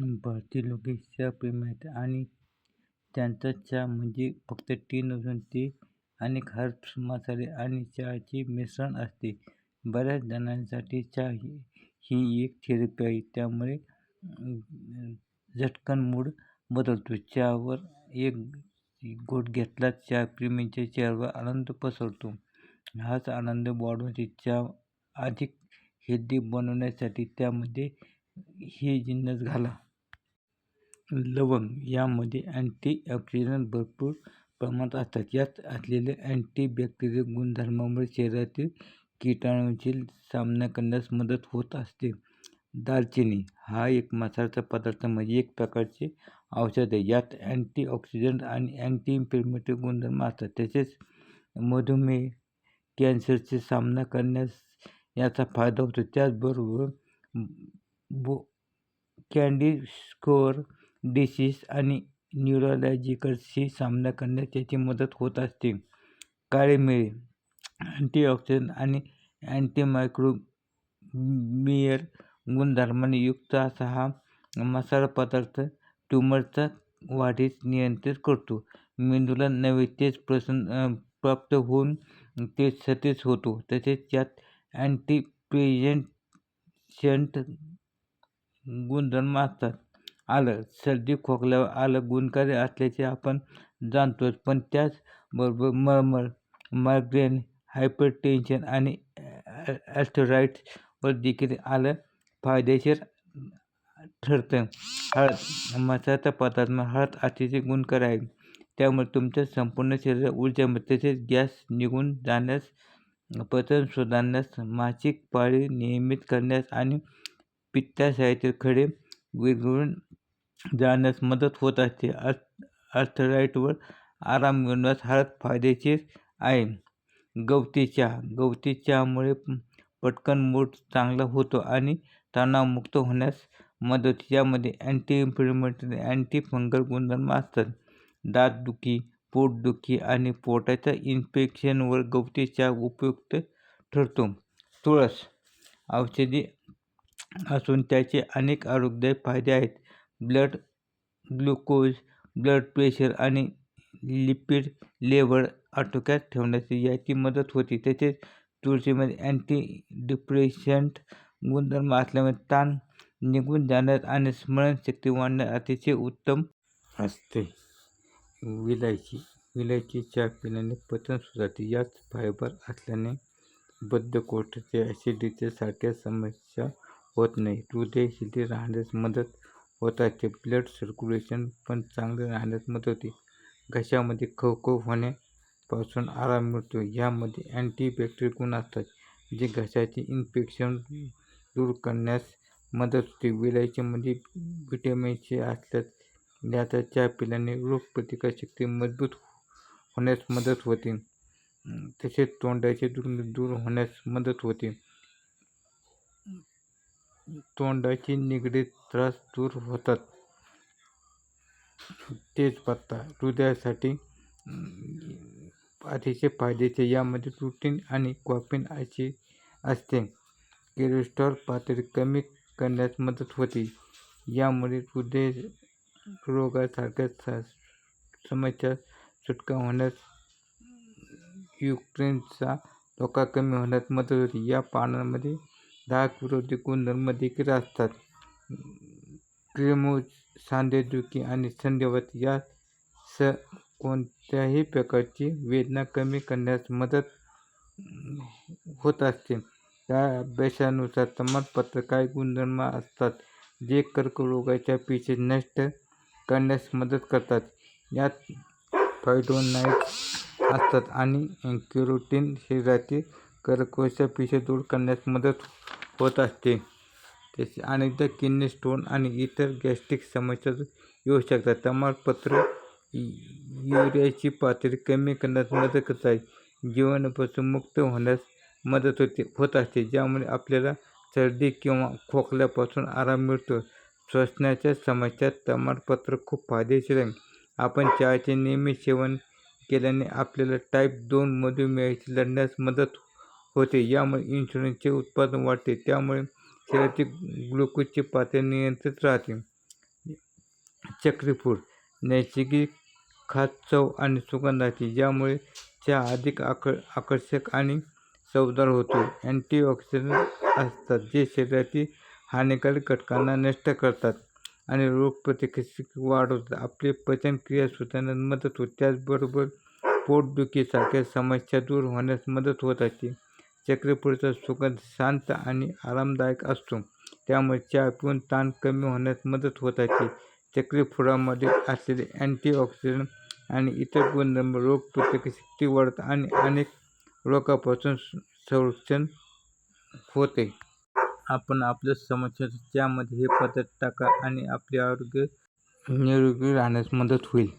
भारतीय लोक चहा प्रेमी आहेत आणि त्यांचा चहा म्हणजे फक्त टी नसून ते अनेक हर्ब्स मसाले आणि चहाचे मिश्रण असते. बऱ्याच जणांसाठी चहा ही ही एक थेरपी आहे. त्यामुळे झटकन मूड बदलतो. चहावर एक घोट घेतला चहा प्रेमींच्या चेहऱ्यावर आनंद पसरतो. हाच आनंद वाढवण्यासाठी चहा अधिक हेल्दी बनवण्यासाठी त्यामध्ये हे जिन्नस घाला. लवंग यामध्ये अँटीऑक्सिडंट भरपूर प्रमाणात असतात. यात असलेले अँटीबॅक्टेरियल गुणधर्मामुळे शरीरातील कीटाणूंशी सामना करण्यास मदत होत असते. दालचिनी हा एक मसाल्याचा पदार्थ म्हणजे एक प्रकारचे औषध आहे. यात अँटीऑक्सिडंट आणि अँटी इन्फ्लेमेटरी गुणधर्म असतात. तसेच मधुमेह कॅन्सरचे सामना करण्यास याचा फायदा होतो. त्याचबरोबर बो कॅन्डी स्कोअर डिसीस आणि न्यूरोलॉजिकलशी सामना करण्यास त्याची मदत होत असते. काळी मिरी अँटीऑक्सिडंट आणि अँटीमायक्रोबियल गुणधर्माने युक्त असा हा मसाला पदार्थ ट्यूमरचा वाढीस नियंत्रित करतो. मेंदूला नवे तेज प्रसन्न प्राप्त होऊन ते सतेज होतो. तसेच त्यात अँटीप्रेझेंशंट गुणधर्म असतात. आलं. सर्दी खोकल्यावर आलं गुणकारी असल्याचे आपण जाणतोच. पण त्याचबरोबर मळमळ मायग्रेन हायपरटेन्शन आणि ॲस्थरायटिसवर देखील आलं फायदेशीर ठरतं. हळद मसाचा पदार्थ म्हणजे हळद अतिशय गुणकार आहे. त्यामुळे तुमच्या संपूर्ण शरीरात ऊर्जा तसेच गॅस निघून जाण्यास पचन सुधारण्यास मासिक पाळी नियमित करण्यास आणि पित्ताशयातील खडे विरघळून जाण्यास मदत होत असते. अर्थ अर्थराईटवर आराम मिळण्यास हळद फायदेशीर आहे. गवती चहा गवती चहामुळे पटकन मूड चांगला होतो आणि तणावमुक्त होण्यास मदत. यामध्ये अँटी इन्फ्लेमेटरी अँटी फंगल गुणधर्म असतात दातदुखी पोटदुखी आणि पोटाच्या इन्फेक्शनवर गवती चहा उपयुक्त ठरतो. तुळस औषधी असून त्याचे अनेक आरोग्यदायी फायदे आहेत. ब्लड ग्लुकोज ब्लड प्रेशर आणि लिपिड लेवल आटोक्यात ठेवण्यास याची मदत होते. तसेच तुळशीमध्ये अँटी डिप्रेशंट गुणधर्म असल्यामुळे ताण निघून जाण्यात आणि स्मरणशक्ती वाढण्यास अतिशय उत्तम असते. विलायची विलायची चहा पिण्याने पचन सुधारते. यात फायबर असल्याने बद्धकोष्ठते ॲसिडिटीसारख्या समस्या होत नाही. हृदय शिथिल राहण्यास मदत होतात असते ब्लड सर्क्युलेशन पण चांगले राहण्यास मदत होते. घशामध्ये खवखव होण्यापासून आराम मिळतो. यामध्ये अँटीबॅक्टेरियल गुण असतात जे घशाचे इन्फेक्शन दूर करण्यास मदत होते. विलायचीमध्ये म्हणजे व्हिटॅमिन सी असल्यास याचा चहा पिल्याने रोगप्रतिकारशक्ती मजबूत हो-, होण्यास मदत होते. तसेच तोंडाचे दुर्गंध दूर होण्यास मदत होते. तोंडाशी निगडीत त्रास दूर होतात. तेजपत्ता हृदयासाठी अतिशय फायद्याचे यामध्ये प्रोटीन आणि कॉपिन अशी असते. कोलेस्ट्रॉल पातळी कमी करण्यास मदत होते. यामुळे हृदय रोगासारख्या समस्या सुटका होण्यास युक्रेनचा धोका कमी होण्यास मदत होते. या पानांमध्ये धाक विरोधी गुणधर्म देखील असतात. क्रिमोज सांधेदुखी आणि संधिवात स कोणत्याही प्रकारची वेदना कमी करण्यास मदत होत असते. या अभ्यासानुसार तमालपत्र काही गुणधर्म असतात जे कर्करोगाच्या पेशी नष्ट करण्यास मदत करतात. यात फ्लावोनॉइड्स असतात आणि क्युरोटीन शरीरातील कर्करोगाच्या पेशी दूर करण्यास मदत होत असते. तसे अनेकदा किडनी स्टोन आणि इतर गॅस्ट्रिक समस्या येऊ शकतात. तमालपत्र युरियाची पातळी कमी करण्यास मदत करतात जीवनापासून मुक्त होण्यास मदत होते होत असते ज्यामुळे आपल्याला सर्दी किंवा खोकल्यापासून आराम मिळतो. श्वसनाच्या समस्यात तमालपत्र खूप फायदेशीर आहे. आपण चहाचे नियमित सेवन केल्याने आपल्याला टाईप दोन मधुमेहाची लढण्यास मदत होते. यामुळे इन्शुलिनचे उत्पादन वाढते. त्यामुळे शरीरातील ग्लुकोजची पातळी नियंत्रित राहते. चक्रीफूड नैसर्गिक खात चव आणि सुगंधाची ज्यामुळे चहा अधिक आक आकर्षक आणि चवदार होतो. अँटीऑक्सिडंट असतात जे शरीरातील हानिकारक घटकांना नष्ट करतात आणि रोगप्रतिकारशक्ती वाढवतात. आपली पचनक्रिया सुधारण्यास मदत होते. त्याचबरोबर पोटदुखीसारख्या समस्या दूर होण्यास मदत होत असते चक्रपुरीचा सुगंध शांत आणि आरामदायक असतो. त्यामुळे चहा पिऊन ताण कमी होण्यास मदत होत असते. चक्रीफूडामध्ये असलेले अँटीऑक्सिडंट आणि इतर गुणधर्म रोगप्रतिकारशक्ती वाढत आणि अनेक रोगांपासून संरक्षण होते. आपण आपल्या समस्या त्यामध्ये हे पदार्थ टाका आणि आपले आरोग्य निरोगी राहण्यास मदत होईल.